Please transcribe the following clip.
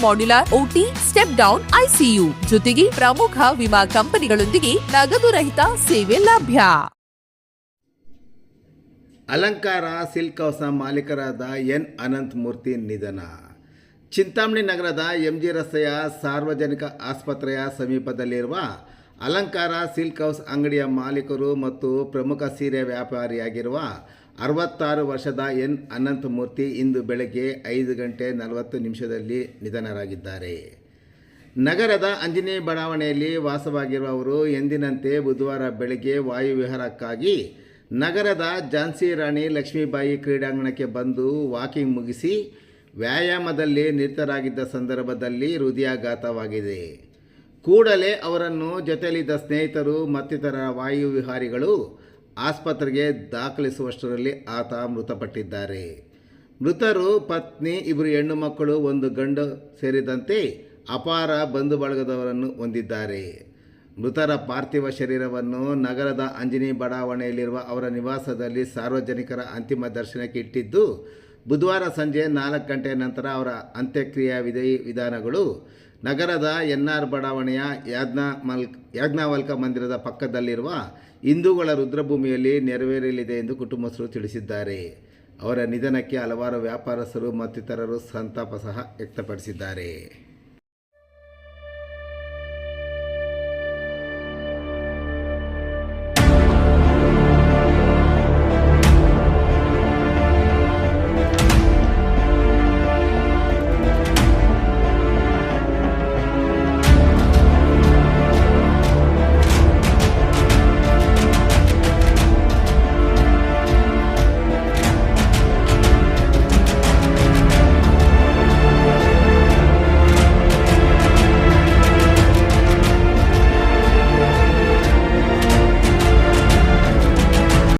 modular OT step down ICU ಜೊತೆಗೆ ಪ್ರಮುಖ ವಿಮಾ ಕಂಪನಿಗಳೊಂದಿಗೆ ನಗದು ರಹಿತ ಸೇವೆ ಲಭ್ಯ. ಅಲಂಕಾರ ಸಿಲ್ಕ್ ಹೌಸ್ನ ಮಾಲೀಕರಾದ ಎನ್. ಅನಂತ್ ಮೂರ್ತಿ ನಿಧನ. ಚಿಂತಾಮಣಿ ನಗರದ ಎಂ ಜಿ ರಸ್ತೆಯ ಸಾರ್ವಜನಿಕ ಆಸ್ಪತ್ರೆಯ ಸಮೀಪದಲ್ಲಿರುವ ಅಲಂಕಾರ ಸಿಲ್ಕ್ ಹೌಸ್ ಅಂಗಡಿಯ ಮಾಲೀಕರು ಮತ್ತು ಪ್ರಮುಖ ಸೀರೆ ವ್ಯಾಪಾರಿಯಾಗಿರುವ ಅರವತ್ತಾರು ವರ್ಷದ ಎನ್. ಅನಂತಮೂರ್ತಿ ಇಂದು ಬೆಳಗ್ಗೆ ಐದು ಗಂಟೆ ನಲವತ್ತು ನಿಮಿಷದಲ್ಲಿ ನಿಧನರಾಗಿದ್ದಾರೆ. ನಗರದ ಅಂಜನೇಯ ಬಡಾವಣೆಯಲ್ಲಿ ವಾಸವಾಗಿರುವ ಅವರು ಎಂದಿನಂತೆ ಬುಧವಾರ ಬೆಳಗ್ಗೆ ವಾಯುವಿಹಾರಕ್ಕಾಗಿ ನಗರದ ಝಾನ್ಸಿ ರಾಣಿ ಲಕ್ಷ್ಮೀಬಾಯಿ ಕ್ರೀಡಾಂಗಣಕ್ಕೆ ಬಂದು ವಾಕಿಂಗ್ ಮುಗಿಸಿ ವ್ಯಾಯಾಮದಲ್ಲಿ ನಿರತರಾಗಿದ್ದ ಸಂದರ್ಭದಲ್ಲಿ ಹೃದಯಾಘಾತವಾಗಿದೆ. ಕೂಡಲೇ ಅವರನ್ನು ಜೊತೆಯಲ್ಲಿದ್ದ ಸ್ನೇಹಿತರು ಮತ್ತಿತರ ವಾಯುವಿಹಾರಿಗಳು ಆಸ್ಪತ್ರೆಗೆ ದಾಖಲಿಸುವಷ್ಟರಲ್ಲಿ ಆತ ಮೃತಪಟ್ಟಿದ್ದಾರೆ. ಮೃತರು ಪತ್ನಿ ಇಬ್ಬರು ಹೆಣ್ಣು ಮಕ್ಕಳು, ಒಂದು ಗಂಡು ಸೇರಿದಂತೆ ಅಪಾರ ಬಂಧು ಬಳಗದವರನ್ನು ಹೊಂದಿದ್ದಾರೆ. ಮೃತರ ಪಾರ್ಥಿವ ಶರೀರವನ್ನು ನಗರದ ಅಂಜನಿ ಬಡಾವಣೆಯಲ್ಲಿರುವ ಅವರ ನಿವಾಸದಲ್ಲಿ ಸಾರ್ವಜನಿಕರ ಅಂತಿಮ ದರ್ಶನಕ್ಕೆ ಇಟ್ಟಿದ್ದು ಬುಧವಾರ ಸಂಜೆ ನಾಲ್ಕು ಗಂಟೆಯ ನಂತರ ಅವರ ಅಂತ್ಯಕ್ರಿಯೆ ವಿಧಿ ವಿಧಾನಗಳು ನಗರದ ಎನ್ ಆರ್ ಬಡಾವಣೆಯ ಯಾಜ್ಞಾ ಮಲ್ಕ್ ಯಾಜ್ಞಾವಲ್ಕ ಮಂದಿರದ ಪಕ್ಕದಲ್ಲಿರುವ ಹಿಂದೂಗಳ ರುದ್ರಭೂಮಿಯಲ್ಲಿ ನೆರವೇರಲಿದೆ ಎಂದು ಕುಟುಂಬಸ್ಥರು ತಿಳಿಸಿದ್ದಾರೆ. ಅವರ ನಿಧನಕ್ಕೆ ಹಲವಾರು ವ್ಯಾಪಾರಸ್ಥರು ಮತ್ತಿತರರು ಸಂತಾಪ ಸಹ ವ್ಯಕ್ತಪಡಿಸಿದ್ದಾರೆ.